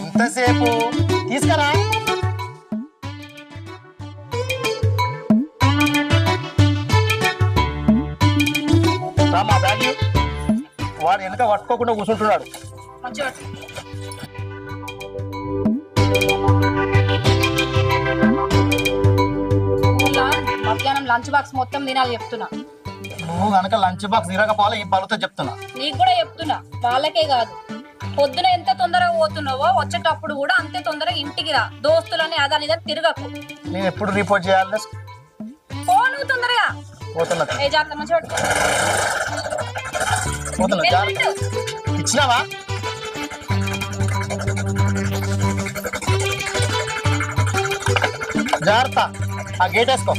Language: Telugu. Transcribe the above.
ఎంతసేపు తీసుకురా. బ్యాగ్. వాడు వెనక పట్టుకోకుండా కూర్చుంటున్నాడు. మధ్యాహ్నం లంచ్ బాక్స్ మొత్తం తినాలి చెప్తున్నా. నువ్వు కనుక లంచ్ బాక్స్ తిరగపోవాలి ఈ పలుతో చెప్తున్నా. నీకు కూడా చెప్తున్నా. వాళ్ళకే కాదు. పొద్దున ఎంత తొందరగా పోతున్నావో వచ్చేటప్పుడు కూడా అంతే తొందరగా ఇంటికి రా. దోస్తులని అదని ఇదని తిరగకు. నేను ఎప్పుడు రిపోర్ట్ చేయాలి? పో నువ్వు తొందరగా. పోతున్నా. ఏ జాగ్రత్త మంచిగా పట్టుకో. పోతున్నా. జాగ్రత్త. వెళ్ళు. ఇచ్చినావా? జాగ్రత్త. ఆ గేట్ వేసుకో.